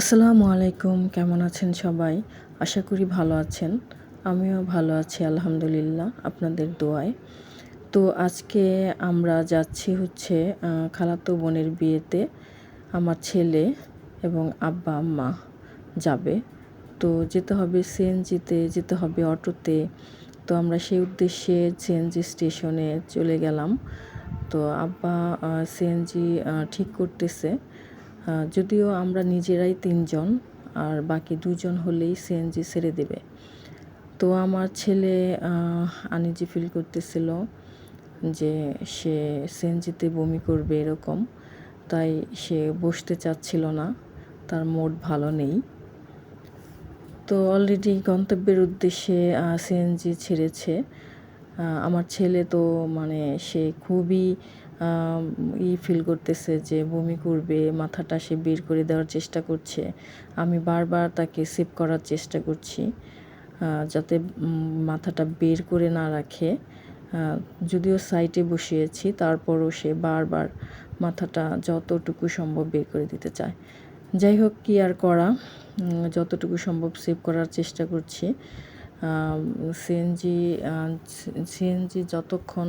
আসসালামু আলাইকুম, কেমন আছেন সবাই? আশা করি ভালো আছেন। আমিও ভালো আছি, আলহামদুলিল্লাহ, আপনাদের দোয়ায়। তো আজকে আমরা যাচ্ছি হচ্ছে খালাতো বোনের বিয়েতে। আমার ছেলে এবং আব্বা, আম্মা যাবে। তো যেতে হবে সিএনজিতে, যেতে হবে অটোতে। তো আমরা সেই উদ্দেশ্যে সিএনজি স্টেশনে চলে গেলাম। তো আব্বা সিএনজি ঠিক করতেছে। যদিও আমরা নিজেরাই তিনজন আর বাকি দুজন হলেই সিএনজি ছেড়ে দেবে। তো আমার ছেলে আনিজি ফিল করতেছিল যে সে সিএনজিতে বমি করবে এরকম, তাই সে বসতে চাচ্ছিল না, তার মোড ভালো নেই। তো অলরেডি গন্তব্যের উদ্দেশ্যে সিএনজি ছেড়েছে। আমার ছেলে তো মানে সে খুবই ই ফিল করতেছে যে বমি করবে, মাথাটা সে বের করে দেওয়ার চেষ্টা করছে। আমি বারবার তাকে সেভ করার চেষ্টা করছি যাতে মাথাটা বের করে না রাখে। যদিও সাইটে বসিয়েছি, তারপরও সে বারবার মাথাটা যতটুকু সম্ভব বের করে দিতে চায়। যাই হোক, কি আর করা? যতটুকু সম্ভব সেভ করার চেষ্টা করছি। সিএনজি সিএনজি যতক্ষণ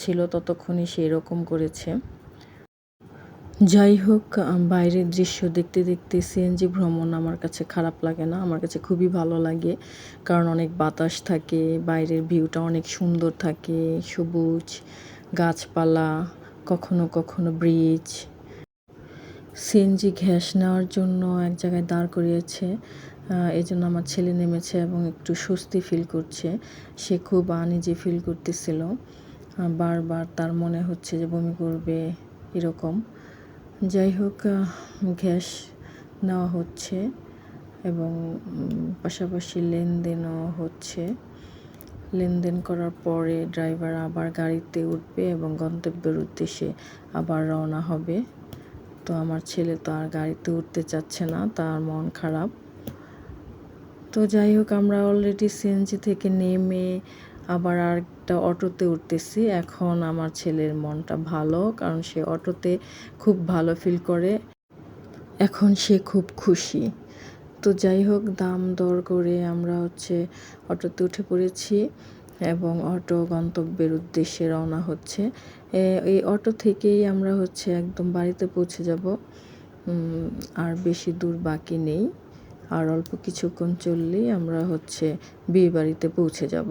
ছিল ততক্ষণই সেই রকম করেছে। যাই হোক বাইরের দৃশ্য দেখতে দেখতে সিএনজি ভ্রমণ আমার কাছে খারাপ লাগে না, আমার কাছে খুবই ভালো লাগে। কারণ অনেক বাতাস থাকে, বাইরের ভিউটা অনেক সুন্দর থাকে, সবুজ, গাছপালা, কখনো কখনো ব্রিজ সিএনজি গ্যাস নেওয়ার জন্য এক জায়গায় দাঁড় করিয়েছে। এই জন্য আমার ছেলে নেমেছে এবং একটু স্বস্তি ফিল করছে। সে খুব আনইজি ফিল করতেছিল। বারবার তার মনে হচ্ছে যে বমি করবে এরকম। যাই হোক গ্যাস নেওয়া হচ্ছে এবং পাশাপাশি লেনদেনও হচ্ছে। লেনদেন করার পরে ড্রাইভার আবার গাড়িতে উঠবে এবং গন্তব্যের উদ্দেশ্যে আবার রওনা হবে। তো আমার ছেলে তো আর গাড়িতে উঠতে চাচ্ছে না, তার মন খারাপ। তো যাই হোক, আমরা অলরেডি সিএনজি থেকে নেমে আবার আর একটা অটোতে উঠতেছি। এখন আমার ছেলের মনটা ভালো, কারণ সে অটোতে খুব ভালো ফিল করে। এখন সে খুব খুশি। তো যাই হোক, দাম দর করে আমরা হচ্ছে অটোতে উঠে পড়েছি। এবং অটো গন্তব্যের উদ্দেশ্যে রওনা হচ্ছে। এই অটো থেকেই আমরা হচ্ছে একদম বাড়িতে পৌঁছে যাব। আর বেশি দূর বাকি নেই। আর অল্প কিছুক্ষণ চললেই আমরা হচ্ছে বিয়ে বাড়িতে পৌঁছে যাব।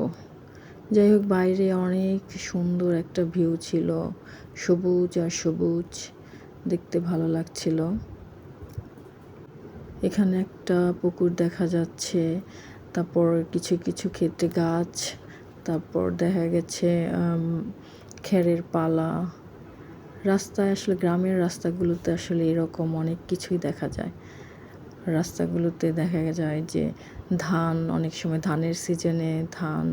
যাই হোক, বাইরে অনেক সুন্দর একটা ভিউ ছিল। সবুজ আর সবুজ। দেখতে ভালো লাগছিল। এখানে একটা পুকুর দেখা যাচ্ছে। তারপর কিছু কিছু ক্ষেত্রে গাছ। তারপর দেখা গেছে খেরের পালা। রাস্তায় আসলে, গ্রামের রাস্তাগুলোতে আসলে এরকম অনেক কিছুই দেখা যায়। রাস্তাগুলোতে দেখা যায় যে, ধান, অনেক সময় ধানের সিজনে ধান।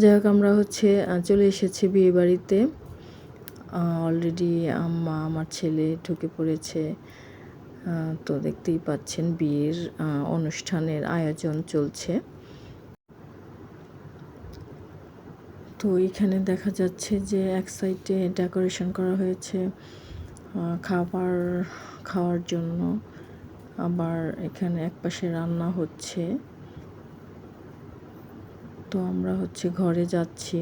যাই হোক, আমরা হচ্ছে চলে এসেছি বিয়ে বাড়িতে অলরেডি আম্মা, আমার ছেলে ঢুকে পড়েছে। তো দেখতেই পাচ্ছেন, বিয়ের অনুষ্ঠানের আয়োজন চলছে। তো এখানে দেখা যাচ্ছে যে এক সাইডে ডেকোরেশন করা হয়েছে খাবার খাওয়ার জন্য। আবার এখানে একপাশে রান্না হচ্ছে। তো আমরা হচ্ছে ঘরে যাচ্ছি।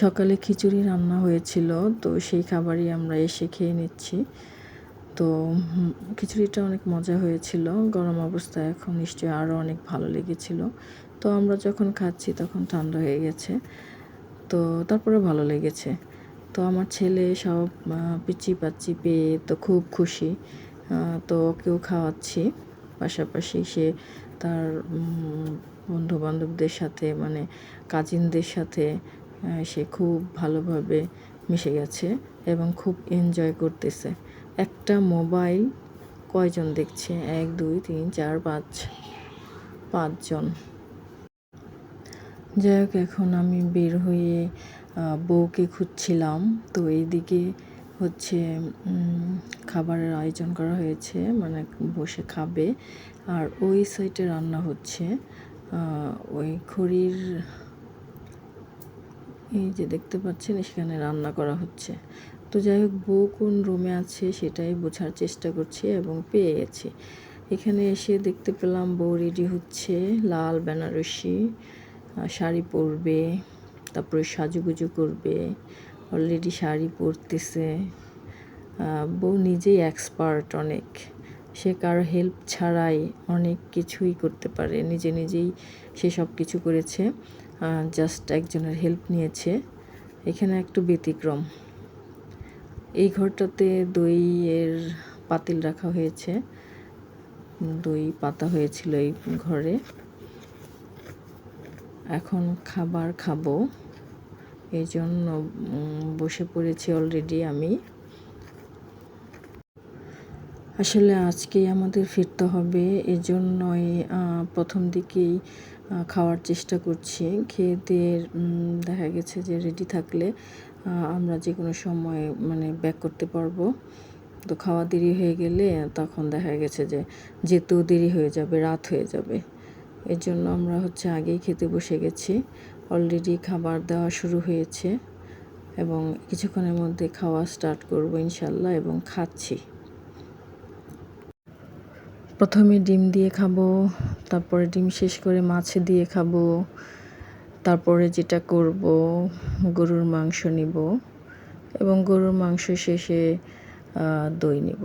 সকালে খিচুড়ি রান্না হয়েছিল, তো সেই খাবারই আমরা এসে খেয়ে নিচ্ছি। তো খিচুড়িটা অনেক মজা হয়েছিল। গরম অবস্থায় এখন নিশ্চয়ই আরও অনেক ভালো লেগেছিল। তো আমরা যখন খাচ্ছি তখন ঠান্ডা হয়ে গেছে। তো তারপরে ভালো লেগেছে। তো আমার ছেলে সব পিচি পাচ্ছি পেয়ে তো খুব খুশি। তো ওকেও খাওয়াচ্ছি। পাশাপাশি সে তার বন্ধু বান্ধবদের সাথে মানে কাজিনদের সাথে সে খুব ভালোভাবে মিশে গেছে এবং খুব এনজয় করতেছে। একটা মোবাইল কয়জন দেখছে? এক, দুই, তিন, চার, পাঁচ, পাঁচজন। যাই হোক, এখন আমি বের হয়ে বউকে খুঁজছিলাম। তো এইদিকে হচ্ছে খাবারের আয়োজন করা হয়েছে মানে বসে খাবে। আর ওই সাইডে রান্না হচ্ছে ওই খড়ির, এই যে দেখতে পাচ্ছেন, সেখানে রান্না করা হচ্ছে। তো যাই হোক, বউ কোন রুমে আছে সেটাই বোঝার চেষ্টা করছি এবং পেয়ে গেছি। এখানে এসে দেখতে পেলাম বউ রেডি হচ্ছে, লাল বেনারসি শাড়ি পরবে, তারপরে সাজুগুজু করবে অলরেডি শাড়ি পরতেছে। বউ নিজেই এক্সপার্ট অনেক। সে কারও হেল্প ছাড়াই অনেক কিছুই করতে পারে, নিজে নিজেই সে সব কিছু করেছে জাস্ট একজনের হেল্প নিয়েছে। এখানে একটু ব্যতিক্রম। এই ঘরটাতে দইয়ের পাতিল রাখা হয়েছে। দই পাতা হয়েছিল এই ঘরে। এখন খাবার খাব। এই জন্য বসে পড়েছি অলরেডি আমি। আসলে আজকেই আমাদের ফিরতে হবে, এজন্যই প্রথম দিকেই খাওয়ার চেষ্টা করছি। খেয়ে দিয়ে দেখা গেছে যে রেডি থাকলে আমরা যে কোনো সময় মানে ব্যাক করতে পারব। তো খাওয়া দেরি হয়ে গেলে তখন দেখা গেছে যে যেতেও দেরি হয়ে যাবে, রাত হয়ে যাবে। এর জন্য আমরা হচ্ছে আগেই খেতে বসে গেছি। অলরেডি খাবার দেওয়া শুরু হয়েছে এবং কিছুক্ষণের মধ্যে খাওয়া স্টার্ট করব ইনশাল্লাহ এবং খাচ্ছি। প্রথমে ডিম দিয়ে খাব, তারপরে ডিম শেষ করে মাছ দিয়ে খাব। তারপরে যেটা করব, গরুর মাংস নিব এবং গরুর মাংস শেষে দই নিব।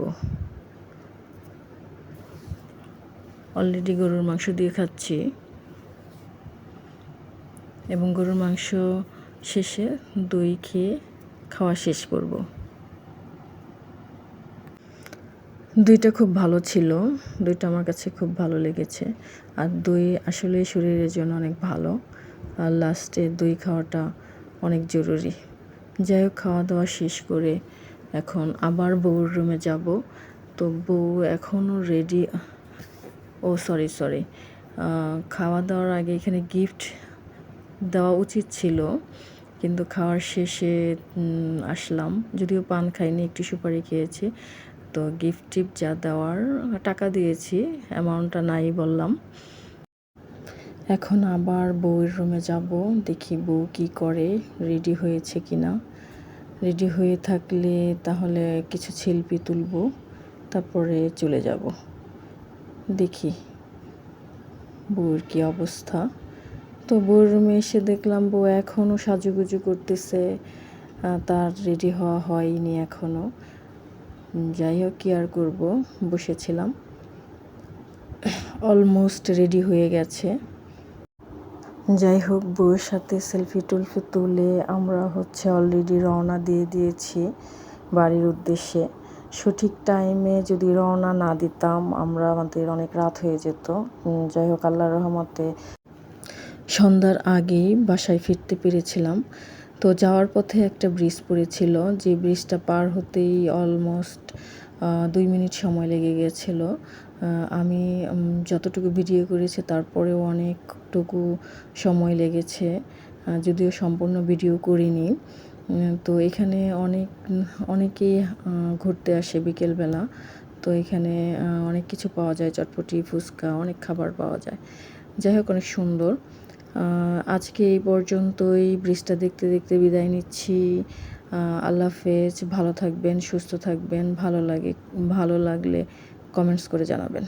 অলরেডি গরুর মাংস দিয়ে খাচ্ছি। এবং গরুর মাংস শেষে দই খেয়ে খাওয়া শেষ করব। দইটা খুব ভালো ছিল। দইটা আমার কাছে খুব ভালো লেগেছে। আর দই আসলে শরীরের জন্য অনেক ভালো। আর লাস্টে দই খাওয়াটা অনেক জরুরি। যাই হোক খাওয়া দাওয়া শেষ করে এখন আবার বউর রুমে যাব। তো বউ এখনও রেডি ও সরি সরি খাওয়া দাওয়ার আগে এখানে গিফট দেওয়া উচিত ছিল, কিন্তু খাওয়ার শেষে আসলাম। যদিও পান খাইনি, একটু সুপারি খেয়েছি। তো গিফট টিপ যা দেওয়ার টাকা দিয়েছি অ্যামাউন্টটা নাই বললাম। এখন আবার বউয়ের রুমে যাব, দেখি বউ কি করে রেডি হয়েছে কি না রেডি হয়ে থাকলে তাহলে কিছু সেলফি তুলবো, তারপরে চলে যাব। দেখি বউয়ের কি অবস্থা। তো বউয়ের রুমে এসে দেখলাম বউ এখনও সাজুগুজু করতেছে তার রেডি হওয়া হয়নি এখনও যাই হোক, কি আর করব, বসেছিলাম। অলমোস্ট রেডি হয়ে গেছে। যাই হোক বউয়ের সাথে সেলফি টুলফি তুলে আমরা হচ্ছে অলরেডি রওনা দিয়ে দিয়েছি বাড়ির উদ্দেশ্যে। সঠিক টাইমে যদি রওনা না দিতাম, আমরা আমাদের অনেক রাত হয়ে যেত। যাই হোক আল্লাহ রহমতে সন্ধ্যার আগেই বাসায় ফিরতে পেরেছিলাম। তো যাওয়ার পথে একটা ব্রিজ পড়েছিল, যে ব্রিজটা পার হতেই অলমোস্ট দুই মিনিট সময় লেগে গেছিল। আমি যতটুকু ভিডিও করেছি তারপরেও অনেকটুকু সময় লেগেছে। যদিও সম্পূর্ণ ভিডিও করিনি। তো এখানে অনেক অনেকেই ঘুরতে আসে বিকেলবেলা। তো এখানে অনেক কিছু পাওয়া যায়, চটপটি, ফুচকা, অনেক খাবার পাওয়া যায়। যাই হোক, অনেক সুন্দর। আজকে এই পর্যন্তই। ব্রিজটা দেখতে দেখতে বিদায় নিচ্ছি। আল্লাহ হাফেজ ভালো থাকবেন সুস্থ থাকবেন ভালো লাগে ভালো লাগলে কমেন্টস করে জানাবেন।